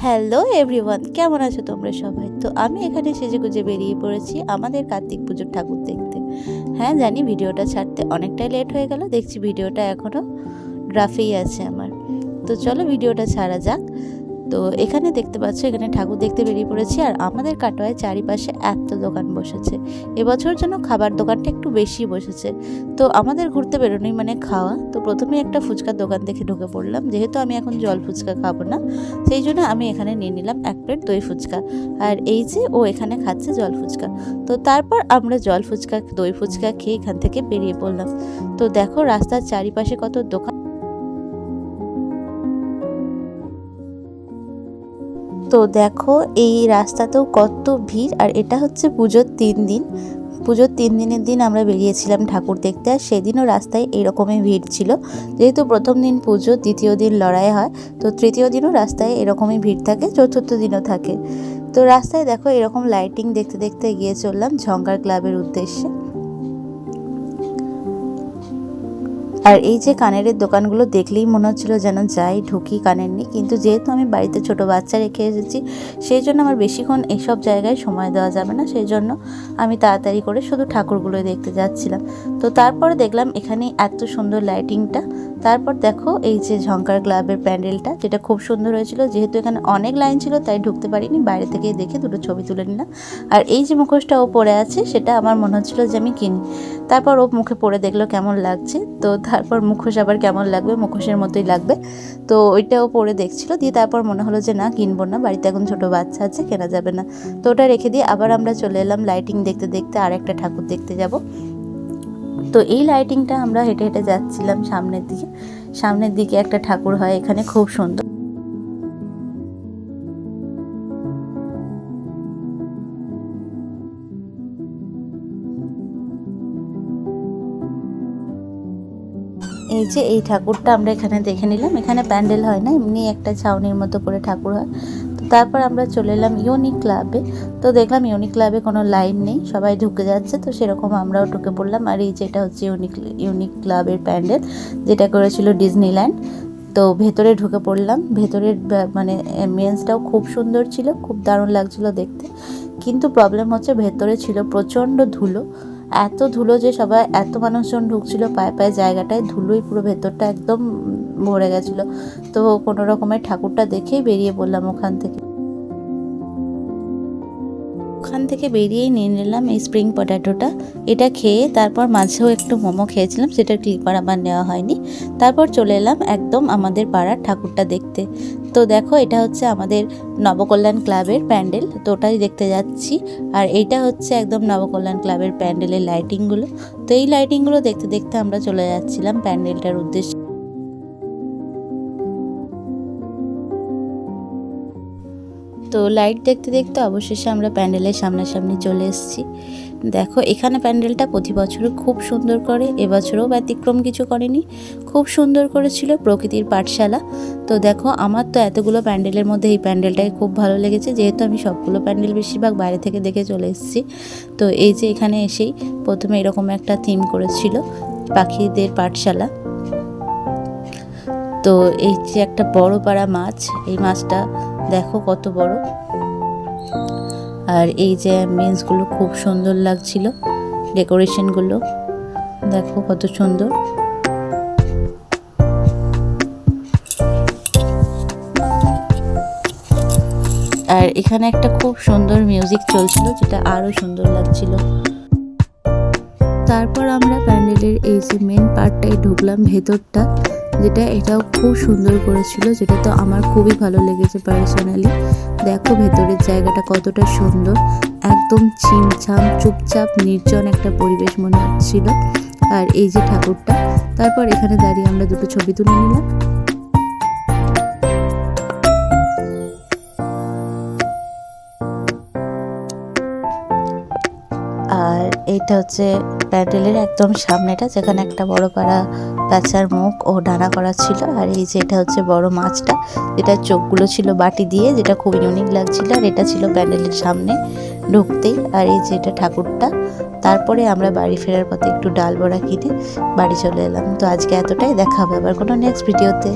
Hello everyone কেমন আছো তোমরা সবাই? তো আমি এখানে সেজে গুজে বেরিয়ে পড়েছি আমাদের কার্তিক পুজোর ঠাকুর দেখতে। হ্যাঁ জানি ভিডিওটা ছাড়তে অনেকটাই লেট হয়ে গেল, দেখছি ভিডিওটা এখনও ড্রাফেই আছে আমার। তো চলো ভিডিওটা ছাড়া যাক। তো এখানে দেখতে পাচ্ছ, এখানে ঠাকুর দেখতে বেরিয়ে পড়েছি আর আমাদের কাটোয়ায় চারিপাশে এত দোকান বসেছে। এবছর যেন খাবার দোকানটা একটু বেশি বসেছে। তো আমাদের ঘুরতে বেরোনোই মানে খাওয়া। তো প্রথমে একটা ফুচকার দোকান দেখে ঢুকে পড়লাম। যেহেতু আমি এখন জল ফুচকা খাব না, সেই জন্য আমি এখানে নিয়ে নিলাম এক প্লেট দই ফুচকা। আর এই যে ও এখানে খাচ্ছে জল ফুচকা। তো তারপর আমরা জল ফুচকা, দই ফুচকা খেয়ে এখান থেকে বেরিয়ে পড়লাম। তো দেখো রাস্তার চারিপাশে কত দোকান তো দেখো, এই রাস্তাতেও কত ভিড়। আর এটা হচ্ছে পুজোর তিন দিন। পুজোর তিন দিনের দিন আমরা বেরিয়েছিলাম ঠাকুর দেখতে, আর সেদিনও রাস্তায় এরকমই ভিড় ছিল। যেহেতু প্রথম দিন পুজো, দ্বিতীয় দিন লড়াই হয়, তো তৃতীয় দিনও রাস্তায় এরকমই ভিড় থাকে, চতুর্থ দিনও থাকে। তো রাস্তায় দেখো এরকম লাইটিং দেখতে দেখতে এগিয়ে চললাম ঝঙ্কার ক্লাবের উদ্দেশ্যে। আর এই যে কানের দোকানগুলো দেখলেই মনে হচ্ছিল যেন যাই ঢুকি কানের নিয়ে। কিন্তু যেহেতু আমি বাড়িতে ছোট বাচ্চা রেখে এসেছি, সেই জন্য আমার বেশিক্ষণ এসব জায়গায় সময় দেওয়া যাবে না। সেই জন্য আমি তাড়াতাড়ি করে শুধু ঠাকুরগুলো দেখতে যাচ্ছিলাম। তো তারপরে দেখলাম এখানে এত সুন্দর লাইটিংটা তারপর দেখো এই যে ঝঙ্কার ক্লাবের প্যান্ডেলটা, যেটা খুব সুন্দর হয়েছিল। যেহেতু এখানে অনেক লাইন ছিল, তাই ঢুকতে পারিনি, বাইরে থেকে দেখে দুটো ছবি তুলে নিলাম। আর এই যে মুখোশটা ও পরে আছে, সেটা আমার মনে হচ্ছিল যে আমি কিনি। তারপর ও মুখে পরে দেখল কেমন লাগছে। তো তারপর মুখোশ আবার কেমন লাগবে, মুখোশের মতোই লাগবে। তো ওইটাও পরে দেখছিল, দিয়ে তারপর মনে হলো যে না, কিনবো না, বাড়িতে এখন ছোটো বাচ্চা আছে, কেনা যাবে না। তো ওটা রেখে দিয়ে আবার আমরা চলে এলাম লাইটিং দেখতে দেখতে আর একটা ঠাকুর দেখতে যাব। তো এই লাইটিংটা আমরা হেঁটে হেঁটে যাচ্ছিলাম সামনের দিকে। সামনের দিকে একটা ঠাকুর হয়, এখানে খুব সুন্দর। এই যে এই ঠাকুরটা আমরা এখানে দেখে নিলাম। এখানে প্যান্ডেল হয় না, এমনি একটা ছাউনির মতো করে ঠাকুর হয়। তারপর আমরা চলে এলাম ইউনিক ক্লাবে। তো দেখলাম ইউনিক ক্লাবে কোনো লাইন নেই, সবাই ঢুকে যাচ্ছে, তো সেরকম আমরাও ঢুকে পড়লাম। আর এই যেটা হচ্ছে ইউনিক ইউনিক ক্লাবের প্যান্ডেল, যেটা করেছিল ডিজনিল্যান্ড, তো ভেতরে ঢুকে পড়লাম। ভেতরের মানে অ্যাম্বিয়েন্সটাও খুব সুন্দর ছিল, খুব দারুণ লাগছিল দেখতে। কিন্তু প্রবলেম হচ্ছে ভেতরে ছিল প্রচণ্ড ধুলো। এত ধুলো যে সবাই, এত মানুষজন ঢুকছিল, পায়ে পায়ে জায়গাটায় ধুলোই পুরো ভেতরটা একদম ভরে গেছিল। তো কোনো রকমের ঠাকুরটা দেখেই বেরিয়ে পড়লাম ওখান থেকে। ওখান থেকে বেরিয়েই নিয়ে নিলাম এই স্প্রিং পটাটোটা এটা খেয়ে তারপর মাঝেও একটু মোমো খেয়েছিলাম, সেটার ক্লিপার আবার নেওয়া হয়নি। তারপর চলে এলাম একদম আমাদের পাড়ার ঠাকুরটা দেখতে। তো দেখো, এটা হচ্ছে আমাদের নবকল্যাণ ক্লাবের প্যান্ডেল, তো ওটাই দেখতে যাচ্ছি। আর এইটা হচ্ছে একদম নবকল্যাণ ক্লাবের প্যান্ডেলের লাইটিংগুলো তো এই লাইটিংগুলো দেখতে দেখতে আমরা চলে যাচ্ছিলাম প্যান্ডেলটার উদ্দেশ্যে। তো লাইট দেখতে দেখতে অবশেষে আমরা প্যান্ডেলের সামনাসামনি চলে এসেছি। দেখো, এখানে প্যান্ডেলটা প্রতি বছর খুব সুন্দর করে, এবছরও ব্যতিক্রম কিছু করেনি, খুব সুন্দর করেছিল প্রকৃতির পাঠশালা। তো দেখো, আমার তো এতগুলো প্যান্ডেলের মধ্যে এই প্যান্ডেলটাই খুব ভালো লেগেছে, যেহেতু আমি সবগুলো প্যান্ডেল বেশিরভাগ বাইরে থেকে দেখে চলে এসেছি। তো এই যে এখানে এসেই প্রথমে এরকম একটা থিম করেছিল পাখিদের পাঠশালা। তো এই যে একটা বড় পাড়া মাছ, এই মাছটা দেখো কত বড়। আর এই যে অ্যাম্বিয়েন্সগুলো খুব সুন্দর লাগছিল ডেকোরেশনগুলো দেখো কত সুন্দর। আর এখানে একটা খুব সুন্দর মিউজিক চলছিল, যেটা আরও সুন্দর লাগছিল। তারপর আমরা প্যান্ডেলের এই যে মেন পার্টটাই ঢুকলাম, ভেতরটা। যেটা এটাও খুব সুন্দর করেছিল, যেটা তো আমার খুবই ভালো লেগেছে পার্সোনালি দেখো ভেতরের জায়গাটা কতটা সুন্দর, একদম ছিমছাম, চুপচাপ, নির্জন একটা পরিবেশ মনে হচ্ছিল। আর এই যে ঠাকুরটা, তারপর এখানে দাঁড়িয়ে আমরা দুটো ছবি তুলে নিলাম। এইটা হচ্ছে প্যান্ডেলের একদম সামনেটা, যেখানে একটা বড় পাড়া গাছার মুখ ও ডানা করা ছিল। আর এই যে এটা হচ্ছে বড় মাছটা যেটা চোখগুলো ছিল বাটি দিয়ে, যেটা খুব ইউনিক লাগছিল। আর এটা ছিল প্যান্ডেলের সামনে ঢুকতেই। আর এই যে এটা ঠাকুরটা, তারপরে আমরা বাড়ি ফেরার পথে একটু ডাল বড়া কিনে বাড়ি চলে এলাম। তো আজকে এতটাই, দেখা হবে আবার কোনো নেক্সট ভিডিওতে